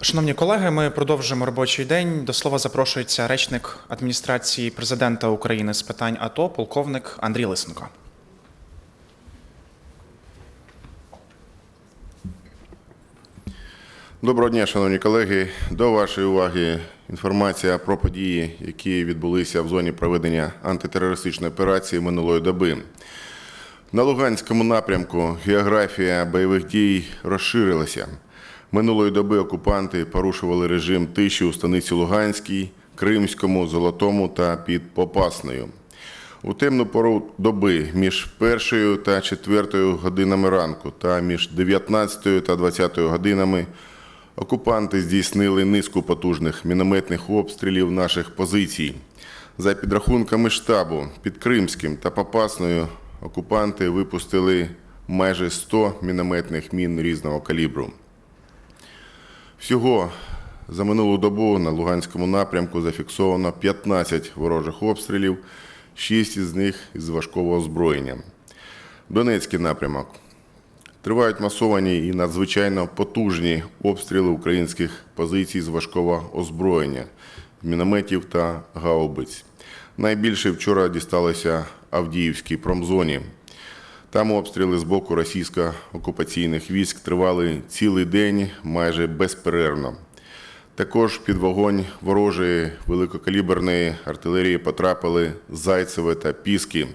Шановні колеги, ми продовжуємо робочий день. До слова запрошується речник адміністрації президента України з питань АТО, полковник Андрій Лисенко. Доброго дня, шановні колеги. До вашої уваги інформація про події, які відбулися в зоні проведення антитерористичної операції минулої доби. На Луганському напрямку географія бойових дій розширилася. Минулої доби окупанти порушували режим тиші у станиці Луганській, Кримському, Золотому та під Попасною. У темну пору доби між першою та четвертою годинами ранку та між 19 та 20 годинами окупанти здійснили низку потужних мінометних обстрілів наших позицій. За підрахунками штабу під Кримським та Попасною окупанти випустили майже 100 мінометних мін різного калібру. Всього за минулу добу на Луганському напрямку зафіксовано 15 ворожих обстрілів, 6 із них із важкого озброєння. Донецький напрямок. Тривають масовані і надзвичайно потужні обстріли українських позицій з важкого озброєння, мінометів та гаубиць. Найбільше вчора дісталося Авдіївській промзоні. Там обстріли з боку російсько-окупаційних військ тривали цілий день майже безперервно. Також під вогонь ворожої великокаліберної артилерії потрапили Зайцеве та Піски.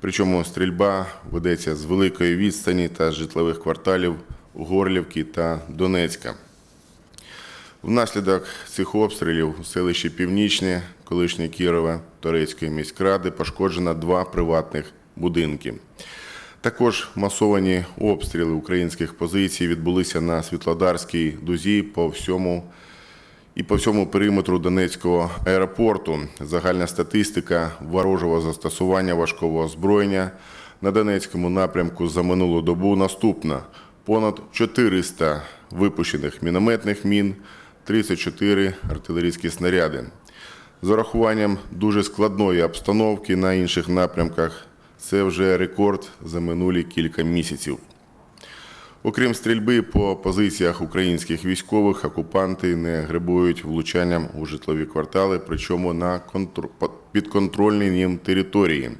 Причому стрільба ведеться з великої відстані та житлових кварталів Горлівки та Донецька. Внаслідок цих обстрілів у селищі Північне, колишнє Кірове, Торецької міськради пошкоджено два приватних будинки. Також масовані обстріли українських позицій відбулися на Світлодарській дузі по всьому і по всьому периметру Донецького аеропорту. Загальна статистика ворожого застосування важкого озброєння на Донецькому напрямку за минулу добу наступна: понад 400 випущених мінометних мін, 34 артилерійські снаряди. З урахуванням дуже складної обстановки на інших напрямках це вже рекорд за минулі кілька місяців. Окрім стрільби по позиціях українських військових, окупанти не гребують влучанням у житлові квартали, причому на контр... підконтрольній їм території.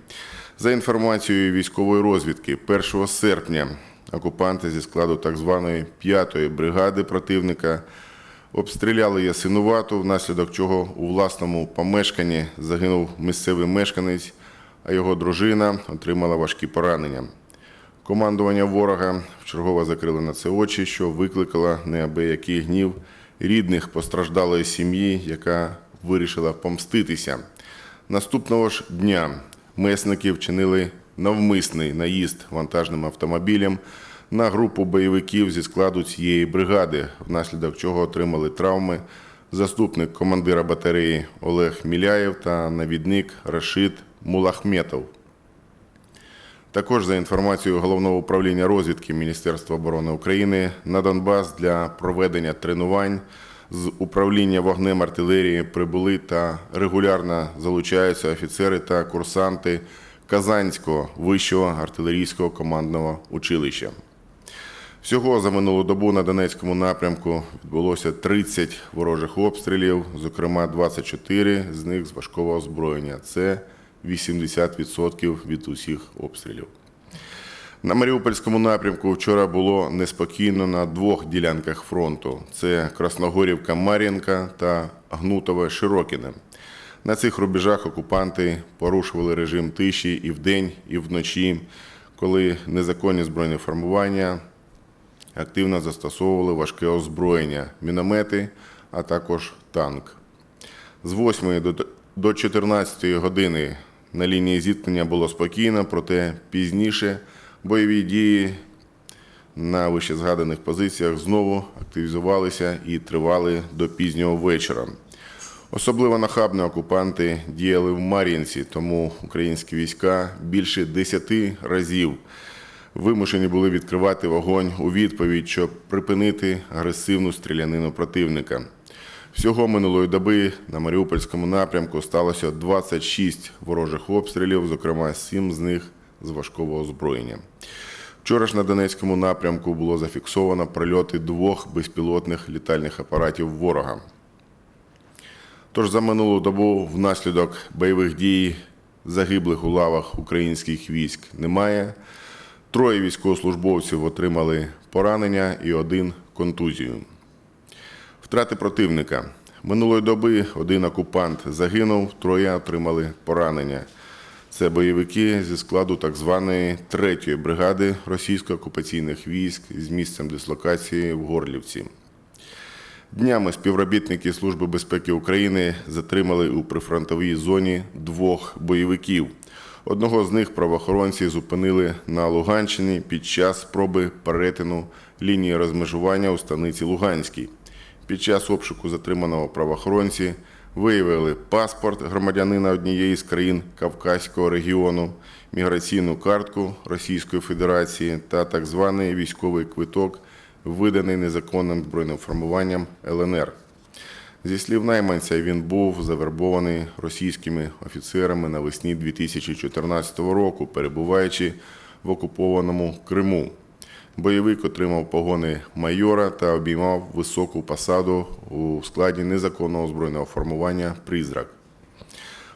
За інформацією військової розвідки, 1 серпня окупанти зі складу так званої 5-ї бригади противника обстріляли Ясинувату, внаслідок чого у власному помешканні загинув місцевий мешканець, а його дружина отримала важкі поранення. Командування ворога вчергово закрило на це очі, що викликало неабиякий гнів рідних постраждалої сім'ї, яка вирішила помститися. Наступного ж дня месники вчинили навмисний наїзд вантажним автомобілем на групу бойовиків зі складу цієї бригади, внаслідок чого отримали травми заступник командира батареї Олег Міляєв та навідник Рашид Мулахметов. Також за інформацією головного управління розвідки Міністерства оборони України на Донбас для проведення тренувань з управління вогнем артилерії прибули та регулярно залучаються офіцери та курсанти Казанського вищого артилерійського командного училища. Всього за минулу добу на Донецькому напрямку відбулося 30 ворожих обстрілів, зокрема 24 з них з важкого озброєння. Це 80% від усіх обстрілів. На Маріупольському напрямку вчора було неспокійно на двох ділянках фронту: це Красногорівка Мар'їнка та Гнутове Широкіне. На цих рубежах окупанти порушували режим тиші і вдень, і вночі, коли незаконні збройні формування активно застосовували важке озброєння, міномети, а також танк. З 8 до- до 14 години на лінії зіткнення було спокійно, проте пізніше бойові дії на вищезгаданих позиціях знову активізувалися і тривали до пізнього вечора. Особливо нахабно окупанти діяли в Мар'їнці, тому українські війська більше 10 разів вимушені були відкривати вогонь у відповідь, щоб припинити агресивну стрілянину противника. Всього минулої доби на Маріупольському напрямку сталося 26 ворожих обстрілів, зокрема 7 з них з важкого озброєння. Вчора ж на Донецькому напрямку було зафіксовано прильоти двох безпілотних літальних апаратів ворога. Тож за минулу добу внаслідок бойових дій загиблих у лавах українських військ немає. Троє військовослужбовців отримали поранення і один контузію. Втрати противника. Минулої доби один окупант загинув, троє отримали поранення. Це бойовики зі складу так званої третьої бригади російсько-окупаційних військ з місцем дислокації в Горлівці. Днями співробітники Служби безпеки України затримали у прифронтовій зоні двох бойовиків. Одного з них правоохоронці зупинили на Луганщині під час спроби перетину лінії розмежування у станиці Луганській. Під час обшуку затриманого правоохоронці виявили паспорт громадянина однієї з країн Кавказького регіону, міграційну картку Російської Федерації та так званий військовий квиток, виданий незаконним збройним формуванням ЛНР. Зі слів найманця, він був завербований російськими офіцерами навесні 2014 року, перебуваючи в окупованому Криму. Бойовик отримав погони майора та обіймав високу посаду у складі незаконного збройного формування Призрак.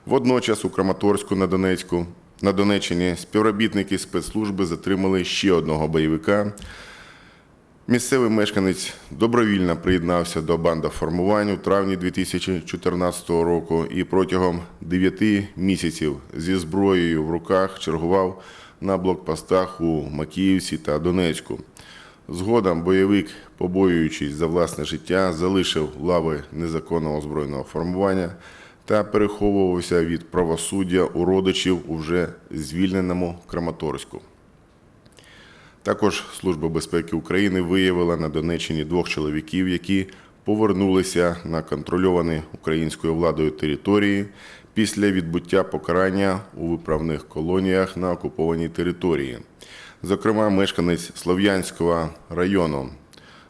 Водночас у Краматорську на Донецьку на Донеччині співробітники спецслужби затримали ще одного бойовика. Місцевий мешканець добровільно приєднався до бандоформувань у травні 2014 року і протягом 9 місяців зі зброєю в руках чергував на блокпостах у Макіївці та Донецьку. Згодом бойовик, побоюючись за власне життя, залишив лави незаконного збройного формування та переховувався від правосуддя у родичів у вже звільненому Краматорську. Також Служба безпеки України виявила на Донеччині двох чоловіків, які повернулися на контрольовані українською владою території після відбуття покарання у виправних колоніях на окупованій території. Зокрема, мешканець Слов'янського району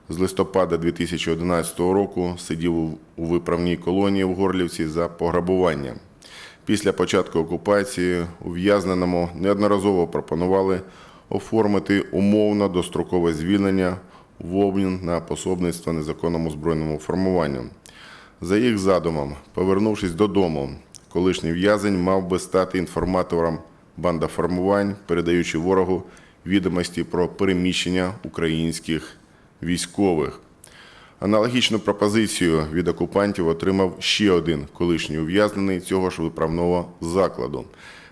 з листопада 2011 року сидів у- виправній колонії в Горлівці за пограбування. Після початку окупації ув'язненому неодноразово пропонували оформити умовно дострокове звільнення в обмін на пособництво незаконному збройному формуванню. За їх задумом, повернувшись додому, колишній в'язень мав би стати інформатором бандоформувань, передаючи ворогу відомості про переміщення українських військових. Аналогічну пропозицію від окупантів отримав ще один колишній ув'язнений цього ж виправного закладу.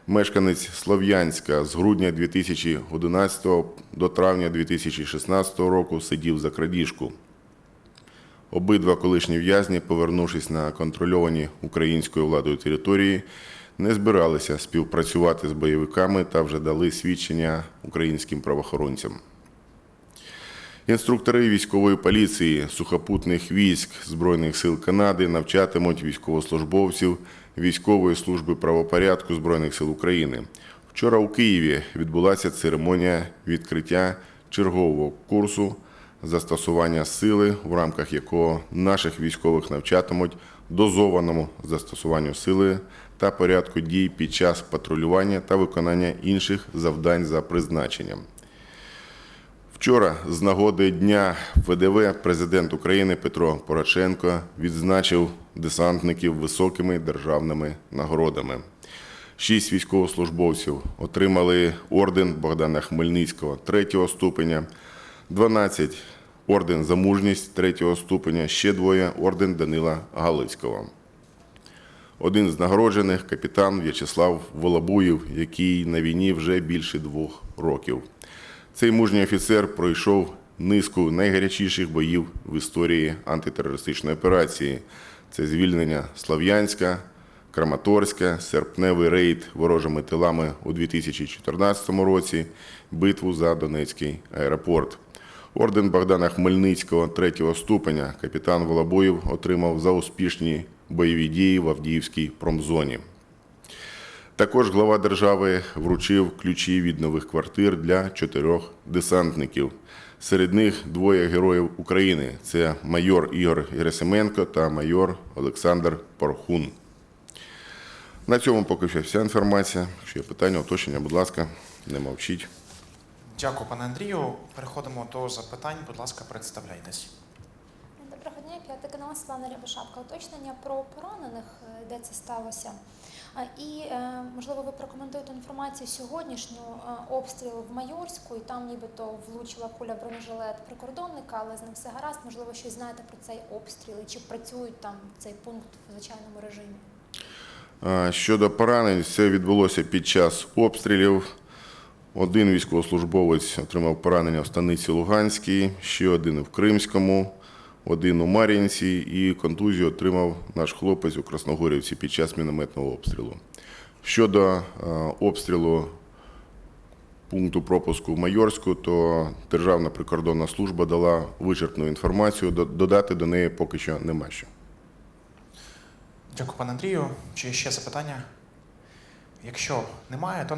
Мешканець Слов'янська з грудня 2011 до травня 2016 року сидів за крадіжку. Обидва колишні в'язні, повернувшись на контрольовані українською владою території, не збиралися співпрацювати з бойовиками та вже дали свідчення українським правоохоронцям. Інструктори військової поліції сухопутних військ Збройних сил Канади навчатимуть військовослужбовців військової служби правопорядку Збройних сил України. Вчора у Києві відбулася церемонія відкриття чергового курсу застосування сили, в рамках якого наших військових навчатимуть дозованому застосуванню сили та порядку дій під час патрулювання та виконання інших завдань за призначенням. Вчора, з нагоди Дня ВДВ, президент України Петро Порошенко відзначив десантників високими державними нагородами. Шість військовослужбовців отримали орден Богдана Хмельницького третього ступеня, 12 орден за мужність третього ступеня, ще двоє орден Данила Галицького. Один з нагороджених капітан В'ячеслав Волобуєв, який на війні вже більше двох років. Цей мужній офіцер пройшов низку найгарячіших боїв в історії антитерористичної операції. Це звільнення Слов'янська, Краматорська, серпневий рейд ворожими тилами у 2014 році, битву за Донецький аеропорт. Орден Богдана Хмельницького третього ступеня капітан Волобоєв отримав за успішні бойові дії в Авдіївській промзоні. Також глава держави вручив ключі від нових квартир для чотирьох десантників. Серед них двоє героїв України: це майор Ігор Герасименко та майор Олександр Порхун. На цьому поки що вся інформація. Якщо є питання, уточнення, будь ласка, не мовчіть. Дякую, пане Андрію. Переходимо до запитань. Будь ласка, представляйтесь. Доброго дня, п'ятий канал Світлана Рябошапка. Уточнення про поранених, е, де це сталося. І, е, можливо, ви прокоментуєте інформацію сьогоднішню е, обстрілу в Майорську, і там нібито влучила куля бронежилет прикордонника, але з ним все гаразд. Можливо, щось знаєте про цей обстріл і чи працюють там цей пункт в звичайному режимі? Щодо поранень, це відбулося під час обстрілів. Один військовослужбовець отримав поранення в станиці Луганській, ще один в Кримському, один у Мар'їнці і контузію отримав наш хлопець у Красногорівці під час мінометного обстрілу. Щодо е, обстрілу пункту пропуску в Майорську, то Державна прикордонна служба дала вичерпну інформацію. Додати до неї поки що нема що. Дякую, пане Андрію. Чи ще запитання? Якщо немає, то